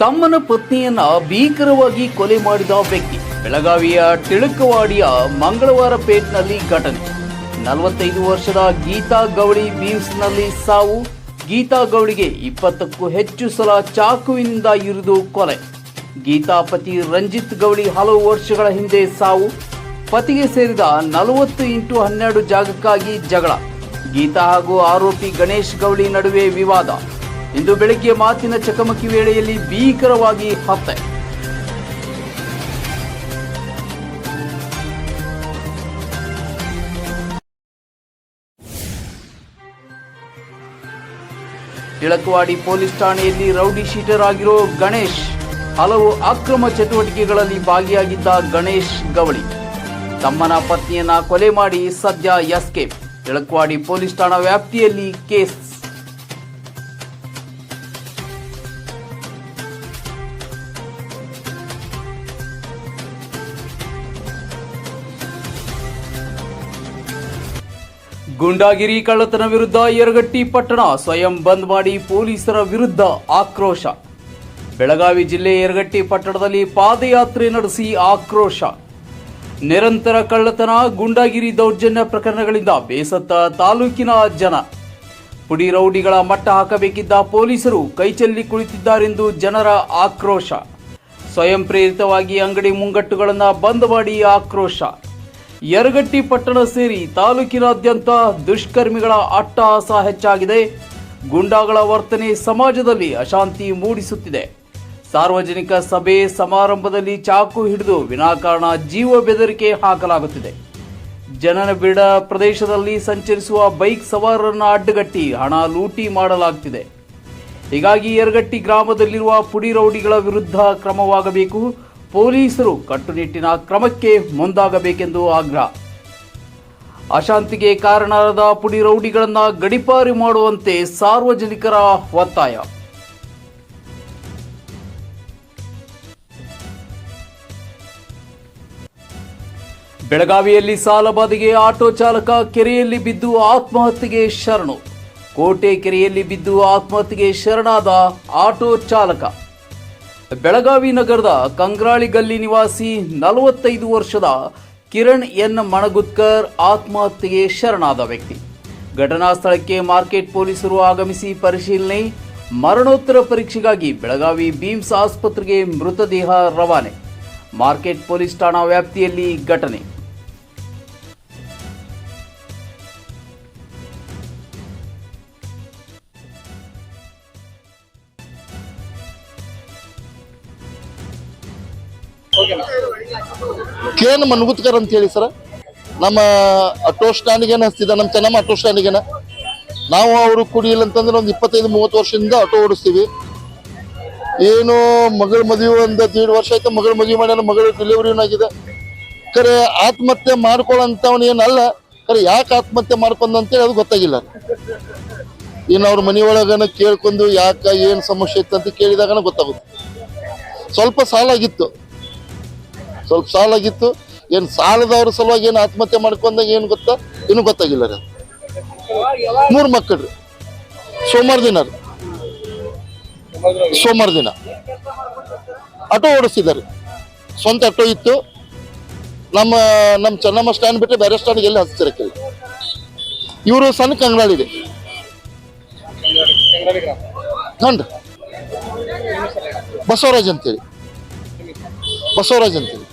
ತಮ್ಮನ ಪತ್ನಿಯನ್ನ ಭೀಕರವಾಗಿ ಕೊಲೆ ಮಾಡಿದ ವ್ಯಕ್ತಿ. ಬೆಳಗಾವಿಯ ತಿಳುಕವಾಡಿಯ ಮಂಗಳವಾರ ಪೇಟ್ನಲ್ಲಿ ಘಟನೆ. ನಲವತ್ತೈದು ವರ್ಷದ ಗೀತಾ ಗೌಳಿ ಬೀಮ್ಸ್ನಲ್ಲಿ ಸಾವು. ಗೀತಾ ಗೌಡಿಗೆ ಇಪ್ಪತ್ತಕ್ಕೂ ಹೆಚ್ಚು ಸಲ ಚಾಕುವಿನಿಂದ ಇರಿದು ಕೊಲೆ. ಗೀತಾ ಪತಿ ರಂಜಿತ್ ಗೌಳಿ ಹಲವು ವರ್ಷಗಳ ಹಿಂದೆ ಸಾವು. ಪತಿಗೆ ಸೇರಿದ ನಲವತ್ತು ಇಂಟು ಹನ್ನೆರಡು ಜಾಗಕ್ಕಾಗಿ ಜಗಳ. ಗೀತಾ ಹಾಗೂ ಆರೋಪಿ ಗಣೇಶ್ ಗೌಳಿ ನಡುವೆ ವಿವಾದ. ಇಂದು ಬೆಳಗ್ಗೆ ಮಾತಿನ ಚಕಮಕಿ ವೇಳೆಯಲ್ಲಿ ಭೀಕರವಾಗಿ ಹತ್ಯೆ. ಇಳಕವಾಡಿ ಪೊಲೀಸ್ ಠಾಣೆಯಲ್ಲಿ ರೌಡಿ ಶೀಟರ್ ಆಗಿರೋ ಗಣೇಶ್, ಹಲವು ಅಕ್ರಮ ಚಟುವಟಿಕೆಗಳಲ್ಲಿ ಭಾಗಿಯಾಗಿದ್ದ ಗಣೇಶ್ ಗವಳಿ. ತಮ್ಮನ ಪತ್ನಿಯನ್ನ ಕೊಲೆ ಮಾಡಿ ಸದ್ಯ ಎಸ್ಕೇಪ್. ಇಳಕವಾಡಿ ಪೊಲೀಸ್ ಠಾಣಾ ವ್ಯಾಪ್ತಿಯಲ್ಲಿ ಕೇಸ್ ಗುಂಡಾಗಿರಿ ಕಳ್ಳತನ ವಿರುದ್ಧ ಯರಗಟ್ಟಿ ಪಟ್ಟಣ ಸ್ವಯಂ ಬಂದ್ ಮಾಡಿ ಪೊಲೀಸರ ವಿರುದ್ಧ ಆಕ್ರೋಶ. ಬೆಳಗಾವಿ ಜಿಲ್ಲೆ ಯರಗಟ್ಟಿ ಪಟ್ಟಣದಲ್ಲಿ ಪಾದಯಾತ್ರೆ ನಡೆಸಿ ಆಕ್ರೋಶ. ನಿರಂತರ ಕಳ್ಳತನ, ಗುಂಡಾಗಿರಿ ದೌರ್ಜನ್ಯ ಪ್ರಕರಣಗಳಿಂದ ಬೇಸತ್ತ ತಾಲೂಕಿನ ಜನ. ಪುಡಿ ರೌಡಿಗಳ ಮಟ್ಟ ಹಾಕಬೇಕಿದ್ದ ಪೊಲೀಸರು ಕೈಚೆಲ್ಲಿ ಕುಳಿತಿದ್ದಾರೆಂದು ಜನರ ಆಕ್ರೋಶ. ಸ್ವಯಂ ಪ್ರೇರಿತವಾಗಿ ಅಂಗಡಿ ಮುಂಗಟ್ಟುಗಳನ್ನು ಬಂದ್ ಮಾಡಿ ಆಕ್ರೋಶ. ಯರಗಟ್ಟಿ ಪಟ್ಟಣ ಸೇರಿ ತಾಲೂಕಿನಾದ್ಯಂತ ದುಷ್ಕರ್ಮಿಗಳ ಅಟ್ಟಹಾಸ ಹೆಚ್ಚಾಗಿದೆ. ಗುಂಡಾಗಳ ವರ್ತನೆ ಸಮಾಜದಲ್ಲಿ ಅಶಾಂತಿ ಮೂಡಿಸುತ್ತಿದೆ. ಸಾರ್ವಜನಿಕ ಸಭೆ ಸಮಾರಂಭದಲ್ಲಿ ಚಾಕು ಹಿಡಿದು ವಿನಾಕಾರಣ ಜೀವ ಬೆದರಿಕೆ ಹಾಕಲಾಗುತ್ತಿದೆ. ಜನನ ಬಿಡ ಪ್ರದೇಶದಲ್ಲಿ ಸಂಚರಿಸುವ ಬೈಕ್ ಸವಾರರನ್ನು ಅಡ್ಡಗಟ್ಟಿ ಹಣ ಲೂಟಿ ಮಾಡಲಾಗುತ್ತಿದೆ ಹೀಗಾಗಿ ಯರಗಟ್ಟಿ ಗ್ರಾಮದಲ್ಲಿರುವ ಪುಡಿ ರೌಡಿಗಳ ವಿರುದ್ಧ ಕ್ರಮವಾಗಬೇಕು. ಪೊಲೀಸರು ಕಟ್ಟುನಿಟ್ಟಿನ ಕ್ರಮಕ್ಕೆ ಮುಂದಾಗಬೇಕೆಂದು ಆಗ್ರಹ. ಅಶಾಂತಿಗೆ ಕಾರಣರಾದ ಪುಡಿ ರೌಡಿಗಳನ್ನು ಗಡಿಪಾರಿ ಮಾಡುವಂತೆ ಸಾರ್ವಜನಿಕರ ಒತ್ತಾಯ. ಬೆಳಗಾವಿಯಲ್ಲಿ ಸಾಲಬಾಧೆಗೆ ಆಟೋ ಚಾಲಕ ಕೆರೆಯಲ್ಲಿ ಬಿದ್ದು ಆತ್ಮಹತ್ಯೆಗೆ ಶರಣು. ಕೋಟೆ ಕೆರೆಯಲ್ಲಿ ಬಿದ್ದು ಆತ್ಮಹತ್ಯೆಗೆ ಶರಣಾದ ಆಟೋ ಚಾಲಕ. ಬೆಳಗಾವಿ ನಗರದ ಕಂಗ್ರಾಳಿ ಗಲ್ಲಿ ನಿವಾಸಿ ನಲವತ್ತೈದು ವರ್ಷದ ಕಿರಣ್ ಎನ್ ಮಣಗುತ್ಕರ್ ಆತ್ಮಹತ್ಯೆಗೆ ಶರಣಾದ ವ್ಯಕ್ತಿ. ಘಟನಾ ಸ್ಥಳಕ್ಕೆ ಮಾರ್ಕೆಟ್ ಪೊಲೀಸರು ಆಗಮಿಸಿ ಪರಿಶೀಲನೆ, ಮರಣೋತ್ತರ ಪರೀಕ್ಷೆಗಾಗಿ ಬೆಳಗಾವಿ ಬೀಮ್ಸ್ ಆಸ್ಪತ್ರೆಗೆ ಮೃತದೇಹ ರವಾನೆ. ಮಾರ್ಕೆಟ್ ಪೊಲೀಸ್ ಠಾಣಾ ವ್ಯಾಪ್ತಿಯಲ್ಲಿ ಘಟನೆ. ಕೆ ಎನ್ ಮನ್ಗುತ್ಕರ್ ಅಂತ ಹೇಳಿ ಸರ್. ನಮ್ಮ ಆಟೋ ಸ್ಟ್ಯಾಂಡ್ಗೇನ ಹಚ್ತಿದ್ದ, ನಮ್ಮ ಚೆನ್ನಮ್ಮ ಆಟೋ ಸ್ಟ್ಯಾಂಡ್ಗೇನ. ನಾವು ಅವರು ಕುಡಿಯಿಲ್ಲ ಅಂತಂದ್ರೆ ಒಂದು ಇಪ್ಪತ್ತೈದು, ಮೂವತ್ತು ವರ್ಷದಿಂದ ಆಟೋ ಓಡಿಸ್ತೀವಿ. ಏನು ಮಗಳ ಮದುವೆ ಒಂದು ದೀಡ್ ವರ್ಷ ಆಯ್ತು, ಮಗಳ ಮದುವೆ ಮಾಡ್ಯಾನ, ಮಗಳ ಡೆಲಿವರಿ ಆಗಿದೆ. ಖರೆ ಆತ್ಮಹತ್ಯೆ ಮಾಡ್ಕೊಳ್ಳೋಂಥವ್ನು ಏನಲ್ಲ ಖರೆ ಯಾಕೆ ಆತ್ಮಹತ್ಯೆ ಮಾಡ್ಕೊಂಡ ಅಂತೇಳಿ ಅದು ಗೊತ್ತಾಗಿಲ್ಲ. ಏನು ಅವ್ರ ಮನೆಯೊಳಗನ ಕೇಳ್ಕೊಂಡು ಯಾಕೆ ಏನು ಸಮಸ್ಯೆ ಇತ್ತು ಅಂತ ಕೇಳಿದಾಗ ಗೊತ್ತಾಗುತ್ತೆ. ಸ್ವಲ್ಪ ಸಾಲ ಆಗಿತ್ತು ಸ್ವಲ್ಪ ಸಾಲಾಗಿತ್ತು. ಏನು ಸಾಲದವ್ರ ಸಲುವಾಗಿ ಏನು ಆತ್ಮಹತ್ಯೆ ಮಾಡ್ಕೊಂಡಾಗ ಏನು ಗೊತ್ತಾ? ಏನು ಗೊತ್ತಾಗಿಲ್ಲ ರೀ ಮೂರು ಮಕ್ಕಳು ರೀ. ಸೋಮವಾರ ದಿನ ರೀ. ಸೋಮವಾರ ದಿನ. ಆಟೋ ಓಡಿಸಿದ್ದಾರೆ ಸ್ವಂತ ಆಟೋ ಇತ್ತು. ನಮ್ಮ ನಮ್ಮ ಚೆನ್ನಮ್ಮ ಸ್ಟ್ಯಾಂಡ್ ಬಿಟ್ಟರೆ ಬೇರೆ ಸ್ಟ್ಯಾಂಡ್ಗೆ ಎಲ್ಲಿ ಹಚ್ತಾರೆ ಕೇಳಿ ಇವರು ಸಣ್ಣ ಕಂಗ್ರಾಳಿ ಇದೆ ಹ್ಞೂ ಬಸವರಾಜ್ ಅಂತೇಳಿ. ಬಸವರಾಜ್ ಅಂತೇಳಿ.